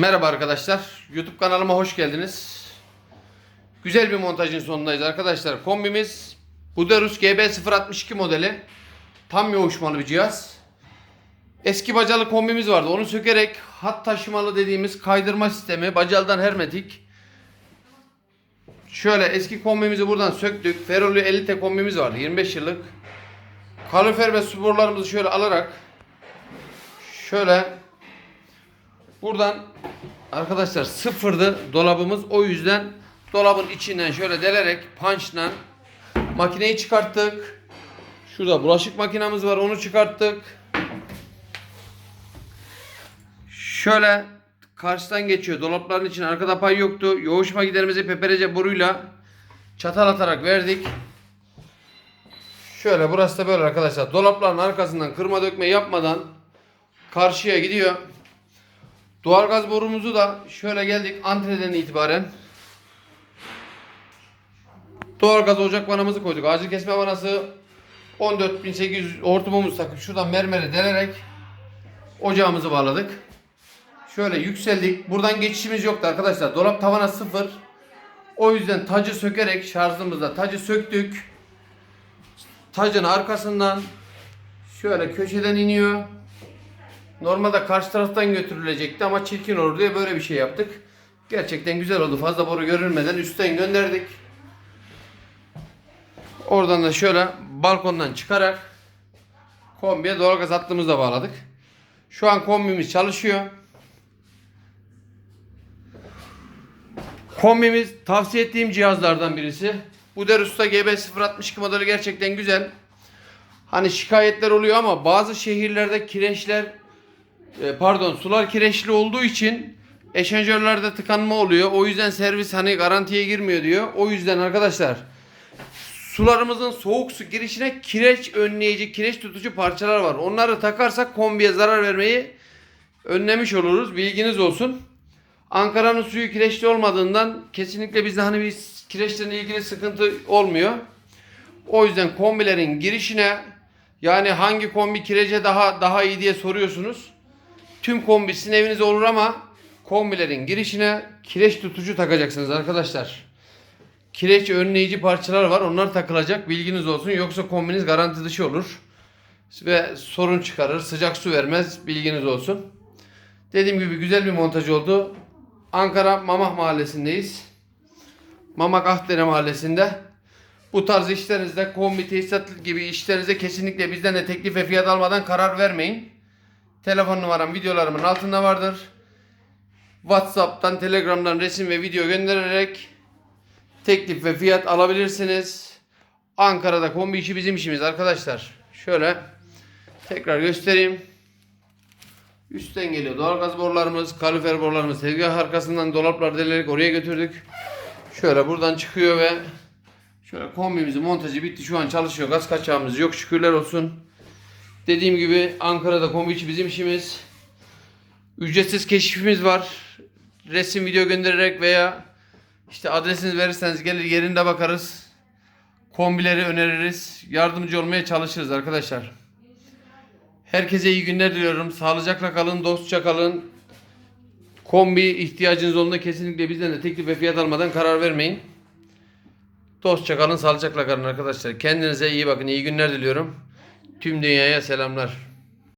Merhaba arkadaşlar. YouTube kanalıma hoş geldiniz. Güzel bir montajın sonundayız arkadaşlar. Kombimiz Buderus GB062 modeli. Tam yoğuşmalı bir cihaz. Eski bacalı kombimiz vardı. Onu sökerek hat taşımalı dediğimiz kaydırma sistemi. Bacaldan hermetik. Şöyle eski kombimizi buradan söktük. Ferrolu Elite kombimiz vardı. 25 yıllık. Kalorifer ve sporlarımızı şöyle alarak şöyle Buradan arkadaşlar sıfırdı dolabımız. O yüzden dolabın içinden şöyle delerek punchla makineyi çıkarttık. Şurada bulaşık makinamız var onu çıkarttık. Şöyle karşıdan geçiyor. Dolapların için arkada pay yoktu. Yoğuşma giderimizi peperece boruyla çatal atarak verdik. Şöyle burası da böyle arkadaşlar. Dolapların arkasından kırma dökme yapmadan karşıya gidiyor. Doğalgaz borumuzu da şöyle geldik antreden itibaren. Doğalgaz ocak vanamızı koyduk. Acil kesme vanası 14.800 hortumumuzu takıp şuradan mermere delerek ocağımızı bağladık. Şöyle yükseldik. Buradan geçişimiz yoktu arkadaşlar. Dolap tavana sıfır. O yüzden tacı sökerek şarjımızda tacı söktük. Tacın arkasından şöyle köşeden iniyor. Normalde karşı taraftan götürülecekti ama çirkin olur diye böyle bir şey yaptık. Gerçekten güzel oldu. Fazla boru görünmeden üstten gönderdik. Oradan da şöyle balkondan çıkarak kombiye doğalgaz hattımızla bağladık. Şu an kombimiz çalışıyor. Kombimiz tavsiye ettiğim cihazlardan birisi. Bu Derus'ta GB062 modeli gerçekten güzel. Hani şikayetler oluyor ama bazı şehirlerde kireçler e, pardon sular kireçli olduğu için eşanjörlerde tıkanma oluyor. O yüzden servis hani garantiye girmiyor diyor. O yüzden arkadaşlar sularımızın soğuk su girişine kireç önleyici, kireç tutucu parçalar var. Onları takarsak kombiye zarar vermeyi önlemiş oluruz. Bilginiz olsun. Ankara'nın suyu kireçli olmadığından kesinlikle bizde hani bir kireçlerle ilgili sıkıntı olmuyor. O yüzden kombilerin girişine yani hangi kombi kirece daha daha iyi diye soruyorsunuz. Tüm kombi sizin evinizde olur ama kombilerin girişine kireç tutucu takacaksınız arkadaşlar. Kireç önleyici parçalar var. Onlar takılacak. Bilginiz olsun. Yoksa kombiniz garanti dışı olur. Ve sorun çıkarır. Sıcak su vermez. Bilginiz olsun. Dediğim gibi güzel bir montaj oldu. Ankara Mamah Mahallesi'ndeyiz. Mamak Ahdere Mahallesi'nde. Bu tarz işlerinizde kombi tesisat gibi işlerinizde kesinlikle bizden de teklif ve fiyat almadan karar vermeyin. Telefon numaram videolarımın altında vardır. WhatsApp'tan, Telegram'dan resim ve video göndererek teklif ve fiyat alabilirsiniz. Ankara'da kombi işi bizim işimiz arkadaşlar. Şöyle tekrar göstereyim. Üstten geliyor doğalgaz borularımız, kalorifer borularımız tezgah arkasından dolaplar delerek oraya götürdük. Şöyle buradan çıkıyor ve şöyle kombimizin montajı bitti. Şu an çalışıyor. Gaz kaçağımız yok şükürler olsun. Dediğim gibi Ankara'da kombi işi bizim işimiz. Ücretsiz keşifimiz var. Resim video göndererek veya işte adresinizi verirseniz gelir yerinde bakarız. Kombileri öneririz. Yardımcı olmaya çalışırız arkadaşlar. Herkese iyi günler diliyorum. Sağlıcakla kalın, dostça kalın. Kombi ihtiyacınız olduğunda kesinlikle bizden de teklif ve fiyat almadan karar vermeyin. Dostça kalın, sağlıcakla kalın arkadaşlar. Kendinize iyi bakın, iyi günler diliyorum. Tüm dünyaya selamlar.